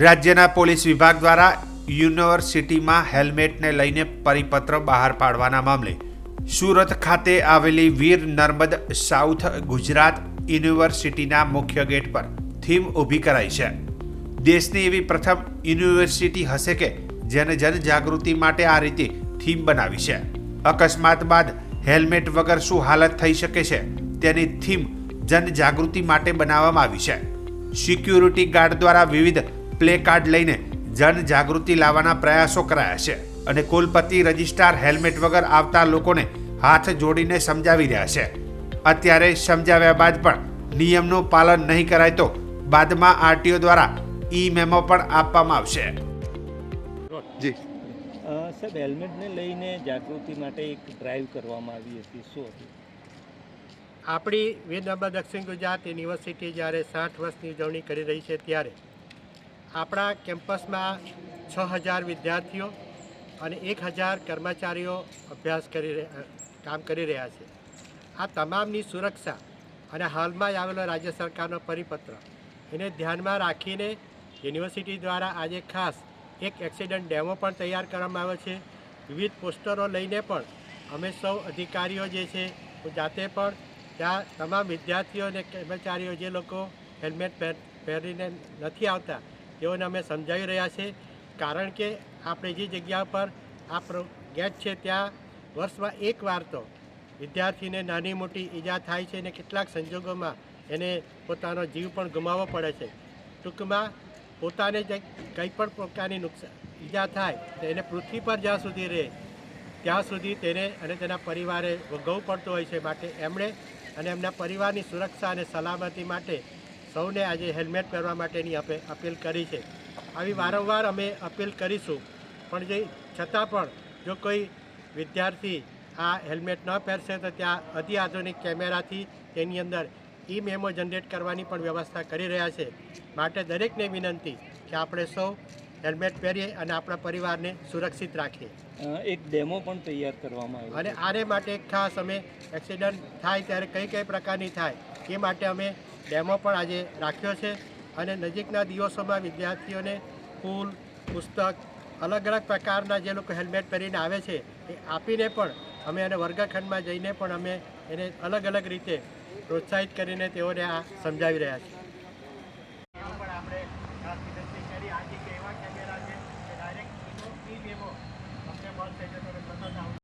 રાજ્યના પોલીસ વિભાગ દ્વારા યુનિવર્સિટીમાં હેલ્મેટને લઈને પરિપત્ર બહાર પાડવાના મામલે સુરત ખાતે આવેલી વીર નર્મદ સાઉથ ગુજરાત યુનિવર્સિટીના મુખ્ય ગેટ પર થીમ ઊભી કરાઈ છે. દેશની એવી પ્રથમ યુનિવર્સિટી હશે કે જેને જનજાગૃતિ માટે આ રીતે થીમ બનાવી છે. અકસ્માત બાદ હેલ્મેટ વગર શું હાલત થઈ શકે છે? તેની થીમ જનજાગૃતિ માટે બનાવવામાં આવી છે. સિક્યુરિટી ગાર્ડ દ્વારા વિવિધ પ્લે કાર્ડ લઈને જનજાગૃતિ લાવવાના પ્રયાસો કરાયા છે અને કુલપતિ રજિસ્ટ્રાર હેલ્મેટ વગર આવતા લોકોને હાથ જોડીને સમજાવી રહ્યા છે. અત્યારે સમજાવ્યા બાદ પણ નિયમનું પાલન નહીં કરાય તો બાદમાં આરટીઓ દ્વારા ઈ મેમો પણ આપવામાં આવશે. જી. સાહેબ હેલ્મેટને લઈને જાગૃતિ માટે એક ડ્રાઈવ કરવામાં આવી હતી. શું હતું? આપણી વીરનર્મદ દક્ષિણ ગુજરાત યુનિવર્સિટી જ્યારે સાઠ વર્ષની ઉજવણી કરી રહી છે ત્યારે આપણા કેમ્પસમાં છ હજાર વિદ્યાર્થીઓ અને એક હજાર કર્મચારીઓ અભ્યાસ કરી કામ કરી રહ્યા છે. આ તમામની સુરક્ષા અને હાલમાં આવેલો રાજ્ય સરકારનો પરિપત્ર એને ધ્યાનમાં રાખીને યુનિવર્સિટી દ્વારા આજે ખાસ એક એક્સિડન્ટ ડેમો પણ તૈયાર કરવામાં આવ્યો છે. વિવિધ પોસ્ટરો લઈને પણ અમે સૌ અધિકારીઓ જે છે જાતે પણ ત્યાં તમામ વિદ્યાર્થીઓ અને કર્મચારીઓ જે લોકો હેલ્મેટ પહેર પહેરીને નથી આવતા તેઓને અમે સમજાવી રહ્યા છે. કારણ કે આપણે જે જગ્યા પર આ ગેટ છે ત્યાં વર્ષમાં એક વાર તો વિદ્યાર્થીને નાની મોટી ઈજા થાય છે અને કેટલાક સંજોગોમાં એને પોતાનો જીવ પણ ગુમાવવો પડે છે. ટૂંકમાં પોતાને જે કંઈ પણ પ્રકારની નુકસાન ઈજા થાય તો એને પૃથ્વી પર જ્યાં સુધી રહે, ત્યાં સુધી તેને અને તેના પરિવારે ભોગવવું પડતું હોય છે માટે એમણે અને એમના પરિવારની સુરક્ષા અને સલામતી માટે સૌને આજે હેલ્મેટ પહેરવા માટેની અપે અપીલ કરી છે. આવી વારંવાર અમે અપીલ કરીશું. પણ જે છતાં પણ જો કોઈ વિદ્યાર્થી આ હેલ્મેટ ન પહેરશે તો ત્યાં અતિ આધુનિક કેમેરાથી તેની અંદર ઈ મેમો જનરેટ કરવાની પણ વ્યવસ્થા કરી રહ્યા છે. માટે દરેકને વિનંતી કે આપણે સૌ હેલ્મેટ પહેરીએ અને આપણા પરિવારને સુરક્ષિત રાખીએ. એક ડેમો પણ તૈયાર કરવામાં આવ્યો અને આને માટે ખાસ અમે એક્સિડન્ટ થાય ત્યારે કઈ કઈ પ્રકારની થાય એ માટે અમે ડેમો પણ આજે રાખ્યો છે અને નજીકના દિવસોમાં વિદ્યાર્થીઓને ફૂલ પુસ્તક, અલગ અલગ પ્રકારના જે લોકો હેલ્મેટ પહેરીને આવે છે એ આપીને પણ અમે એને વર્ગખંડમાં જઈને પણ અમે એને અલગ અલગ રીતે પ્રોત્સાહિત કરીને તેઓને આ સમજાવી રહ્યા છીએ.